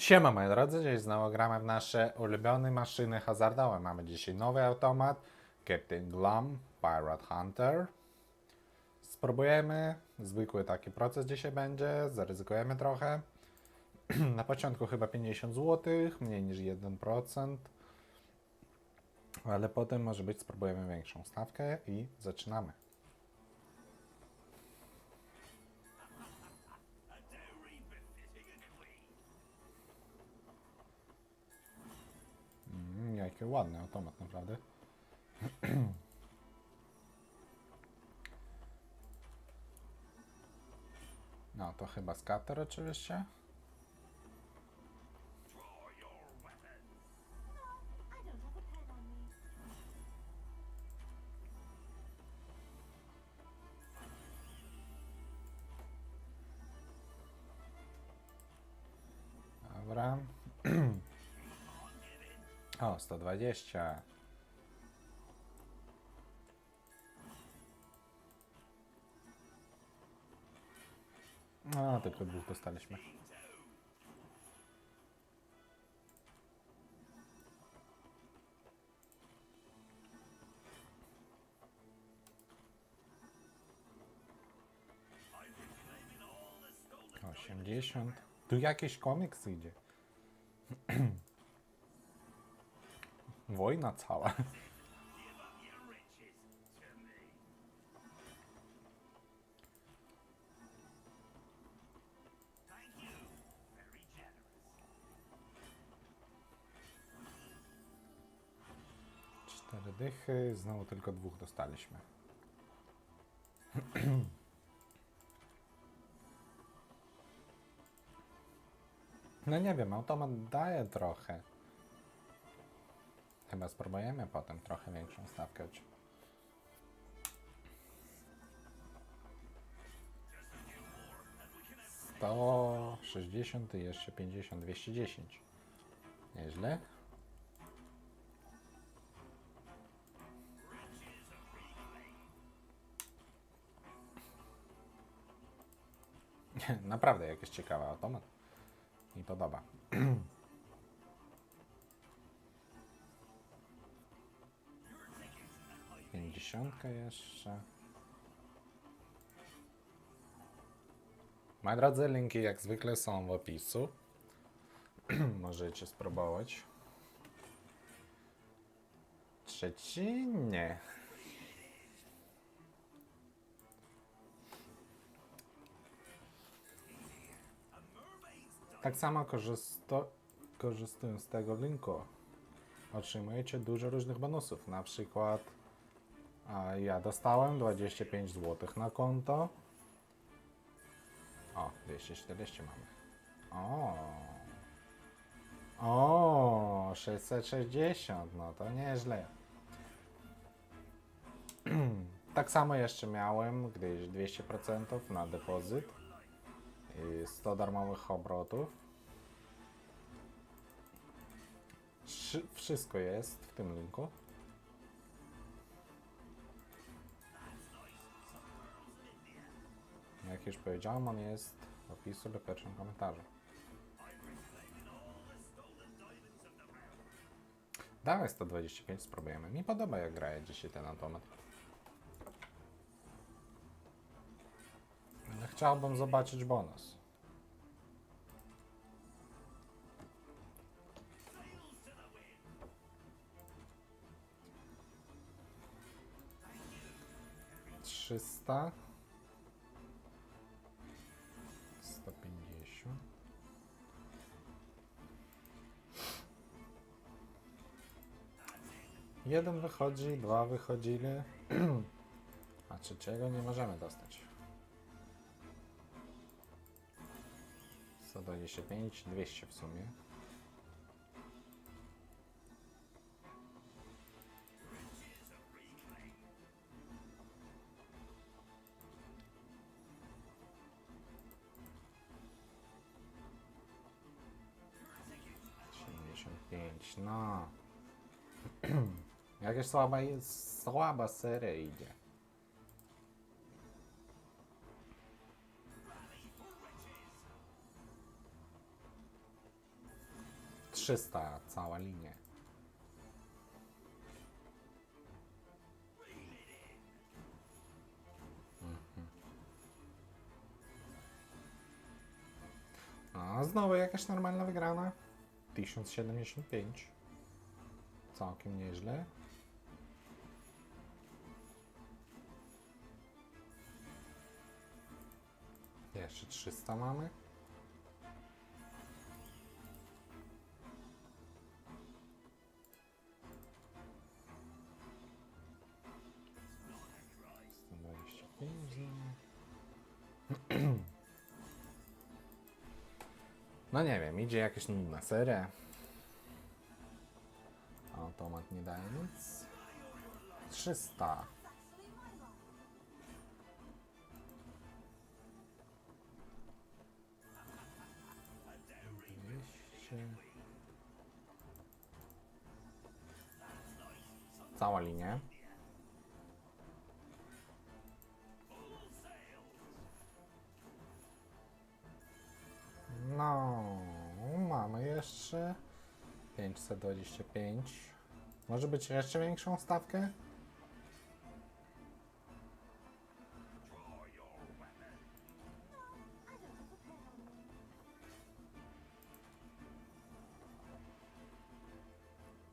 Siema moi drodzy, dziś znowu gramy w nasze ulubione maszyny hazardowe. Mamy dzisiaj nowy automat, Captain Glum, Pirate Hunter. Spróbujemy, zwykły taki proces dzisiaj będzie, zaryzykujemy trochę. Na początku chyba 50 zł, mniej niż 1%. Ale potem może być spróbujemy większą stawkę i zaczynamy. Mm, jaki ładny automat, naprawdę. No, to chyba skater oczywiście. O, 120. No, tylko dwóch dostaliśmy. Osiemdziesiąt. Tu jakiś komiks idzie. Wojna cała. Cztery dychy, znowu tylko dwóch dostaliśmy. No nie wiem, automat daje trochę. Chyba spróbujemy potem trochę większą stawkę. Sto sześćdziesiąt i jeszcze pięćdziesiąt, dwieście dziesięć. Nieźle. Naprawdę jakiś ciekawy automat. Mi podoba. Pięćdziesiątka jeszcze. Moi drodzy, linki jak zwykle są w opisu. Możecie spróbować. Trzeci nie. Tak samo korzysto, korzystując z tego linku otrzymujecie dużo różnych bonusów. Na przykład a ja dostałem 25 zł na konto. O, 240 mamy. O. O, 660, no to nieźle. tak samo jeszcze miałem gdzieś 200% na depozyt i 100 darmowych obrotów. Wszy- Wszystko jest w tym linku. Jak już powiedziałem, on jest w opisu lub pierwszym komentarzu. Dawaj 125, spróbujemy. Mi podoba jak graje dzisiaj ten automat. Ale chciałbym zobaczyć bonus. Trzysta. Jeden wychodzi, dwa wychodzili. A trzeciego nie możemy dostać. 125, 200 w sumie. Jakaś słaba, słaba seria idzie. 300 cała linia. Mhm. A znowu jakaś normalna wygrana. 1075. Całkiem nieźle. Jeszcze 300 mamy. No nie wiem, idzie jakaś nudna seria. Automat nie daje nic. 300. Cała linia. No, mamy jeszcze 525. Może być jeszcze większą stawkę?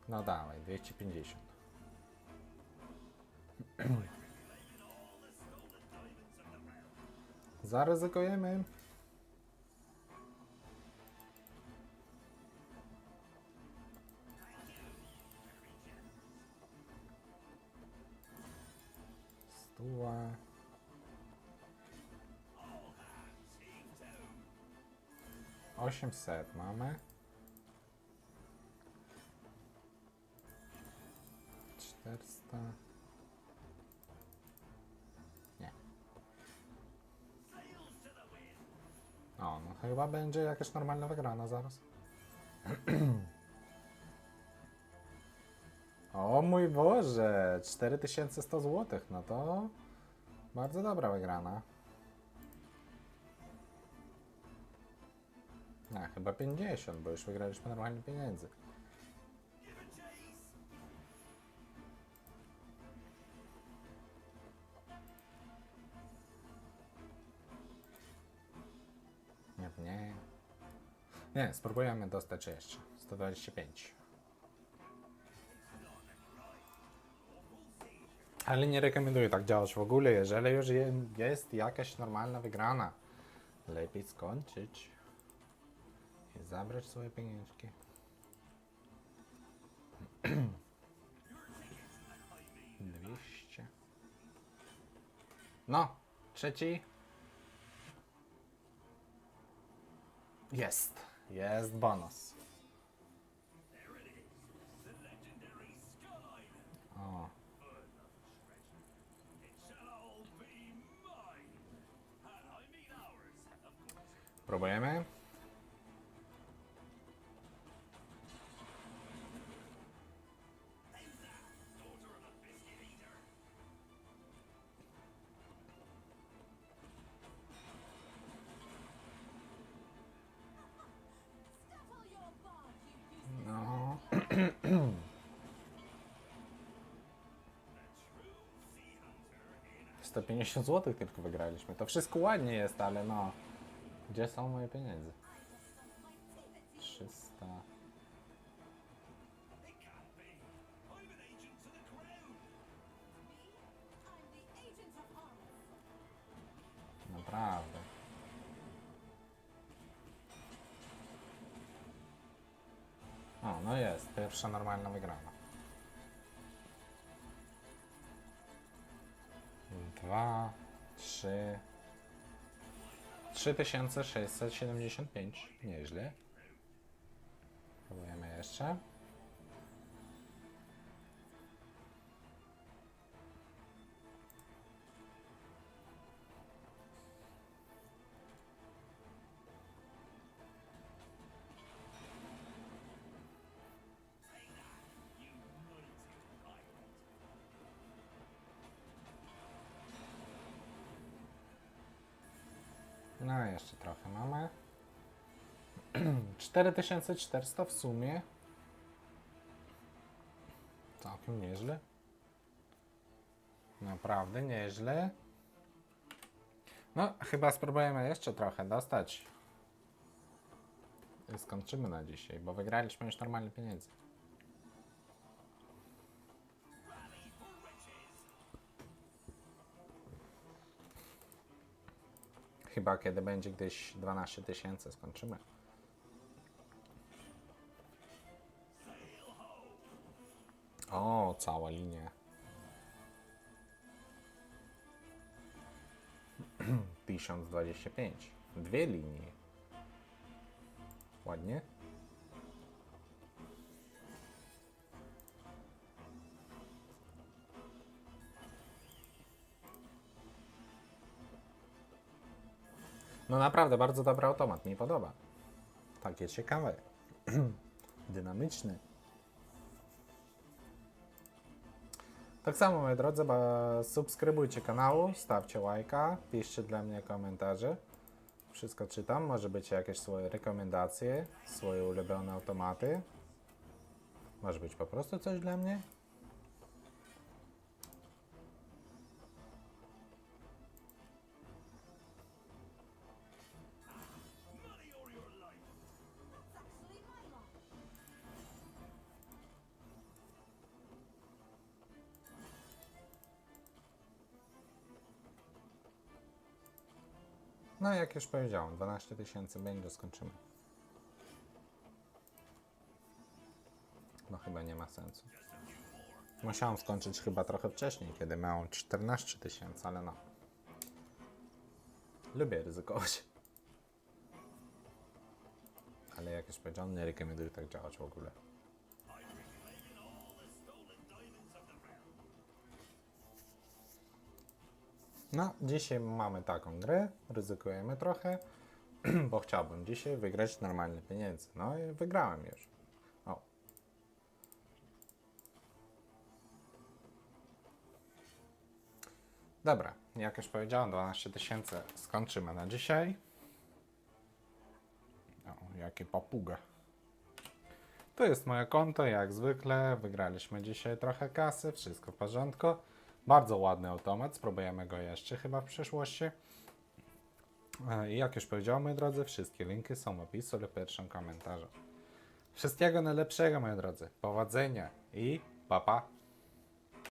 No dawaj, 250. Zaryzykujemy. Stuła. Osiemset mamy. Czterysta. Chyba będzie jakaś normalna wygrana zaraz. O mój Boże, 4100 zł, no to bardzo dobra wygrana. A, chyba 50, bo już wygraliśmy normalnie pieniędzy. Nie, spróbujemy dostać jeszcze. 125. Ale nie rekomenduję tak działać w ogóle, jeżeli już je, jest jakaś normalna wygrana. Lepiej skończyć i zabrać swoje pieniążki. Dwieście. No, trzeci. Jest. Jest bonus. O. Próbujemy. 150 zł tylko wygraliśmy. To wszystko ładnie jest, ale no. Gdzie są moje pieniądze? 300. Naprawdę. O, no jest. Pierwsza normalna wygrana. Dwa, trzy. 3675. Nieźle. Próbujemy jeszcze. jeszcze trochę mamy. 4400 w sumie. Całkiem nieźle. Naprawdę nieźle. No, chyba spróbujemy jeszcze trochę dostać. I skończymy na dzisiaj, bo wygraliśmy już normalnie pieniędzy. Chyba kiedy będzie gdzieś 12 tysięcy skończymy. O, cała linia. Pięć. Dwie linie. Ładnie. No naprawdę, bardzo dobry automat, mi podoba. Takie ciekawe. Dynamiczny. Tak samo, moi drodzy, subskrybujcie kanału, stawcie łajka, piszcie dla mnie komentarze. Wszystko czytam, może być jakieś swoje rekomendacje, swoje ulubione automaty. Może być po prostu coś dla mnie. No jak już powiedziałem, 12 tysięcy będzie, skończymy. No chyba nie ma sensu. Musiałem skończyć chyba trochę wcześniej, kiedy miałem 14 tysięcy, ale no. Lubię ryzykować. Ale jak już powiedziałem, nie rekomenduję tak działać w ogóle. No, dzisiaj mamy taką grę, ryzykujemy trochę, bo chciałbym dzisiaj wygrać normalne pieniądze. No i wygrałem już. O. Dobra, jak już powiedziałem, 12 tysięcy skończymy na dzisiaj. O, jakie papuga. To jest moje konto, jak zwykle. Wygraliśmy dzisiaj trochę kasy, wszystko w porządku. Bardzo ładny automat, spróbujemy go jeszcze chyba w przyszłości. E, I jak już powiedziałem, moi drodzy, wszystkie linki są w opisie lub pierwszym komentarzu. Wszystkiego najlepszego, moi drodzy. Powodzenia i pa pa!